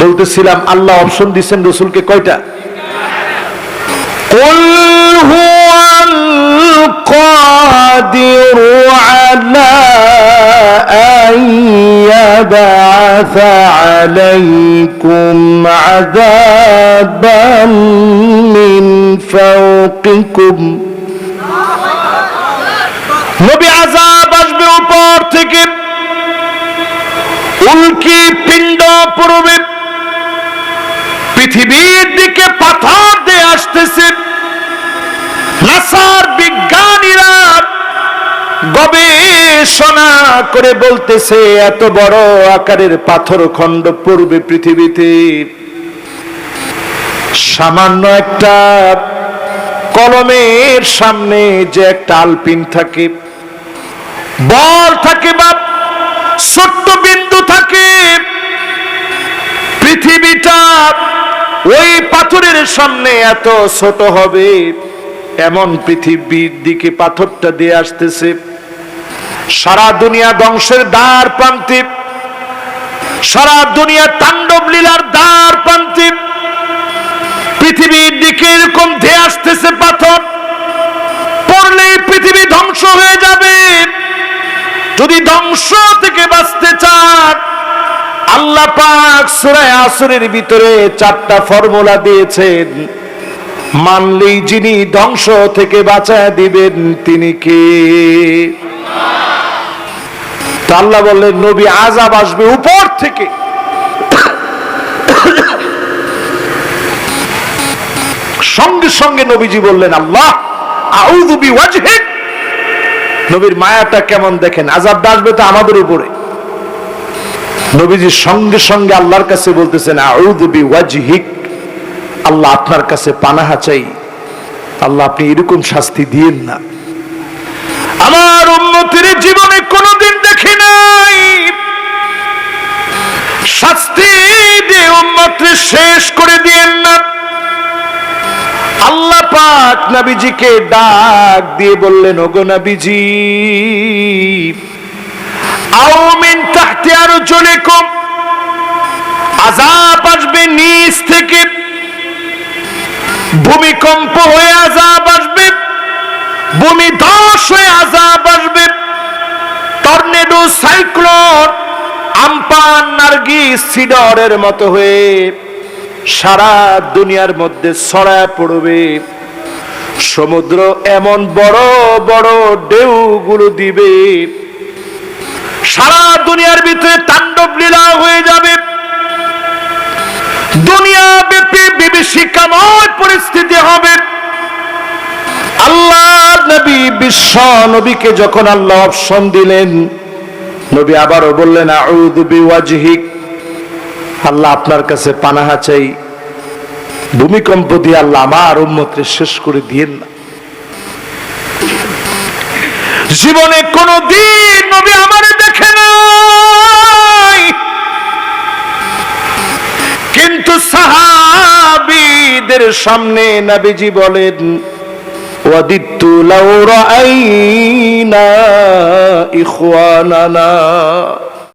বলতেছিলাম আল্লাহ অপশন দিচ্ছেন রসুলকে কয়টা قل هو القادر على أن يبعث عليكم عذابا من فوقكم নবী আজাব আসবে উপর থেকে উল্কি পিণ্ড পড়বে পৃথিবীর দিকে পাথর দিয়ে আসতেছে। নাসার বিজ্ঞানীরা গবেষণা করে বলতেছে, এত বড় আকারের পাথর খণ্ড পড়বে পৃথিবীতে। সামান্য একটা কলমের সামনে যে একটা আলপিন থাকে, বল থাকে বা ছোট্ট বিন্দু থাকে, পৃথিবীটা ওই পাথরের সামনে এত ছোট হবে, এমন পৃথিবীর দিকে পাথরটা দিয়ে আসতেছে। সারা দুনিয়া ধ্বংসের দ্বার প্রান্তে, সারা দুনিয়া তাণ্ডব লীলার দ্বার প্রান্তে, পৃথিবীর দিকে এরকম ধেয়ে আসতেছে পাথর। পড়লে পৃথিবী ধ্বংস হয়ে যাবে। যদি ধ্বংস আল্লাহ পাক সূরা আসরের ভিতরে চারটা ফর্মুলা দিয়েছেন। মানলেই যিনি ধ্বংস থেকে বাঁচায় দিবেন, তিনি কে? আল্লাহ বললেন, নবী আজাব আসবে উপর থেকে। সঙ্গে সঙ্গে নবীজি বললেন, আল্লাহ, আউযু বিওয়াজহিক। নবীর মায়াটা কেমন দেখেন? আজাব আসবে তো আমাদের উপরে। নবীজি সঙ্গে সঙ্গে আল্লাহর কাছে বলতেছেন, আউযু বিওয়াজহিক। আল্লাহ আপনার কাছে পানাহা চাই। আল্লাহ আপনি এরকম শাস্তি দিয়েন না। আমার উন্নতির জীবনে কোনোদিন দেখি নাই। শাস্তি দিয়ে উন্মতকে শেষ করে দিয়েন না। আল্লাহ পাক নবীজিকে ডাক দিয়ে বললেন, ওগো নবীজি আজাব আসবে নিচ থেকে। ভূমিকম্প হয়ে আজাব আসবে। ভূমি ধস হয়ে আজাব আসবে। টর্নেডো, সাইক্লোন, আমপান, নার্গিস, সিডরের মতো হয়ে সারা দুনিয়ার মধ্যে ছড়ায় পড়বে। সমুদ্র এমন বড় বড় ঢেউগুলো দিবে। সারা দুনিয়ার ভিতরে তাণ্ডব লীলা হয়ে যাবে। দুনিয়া ব্যাপী বিভীষিকাময় পরিস্থিতি হবে। আল্লাহ নবী বিশ্ব নবীকে যখন আল্লাহ অপশন দিলেন, নবী আবারও বললেন আল্লাহ আপনার কাছে পানাহা চাই। ভূমিকম্প দিয়ে আল্লাহ আমার উম্মতকে শেষ করে দিয়েন না। জীবনে কোনো দিন নবী আমারে সাহাবীদের সামনে নাবিজি বলেন ওয়াদিত্তু লাউ ইখওয়ানানা।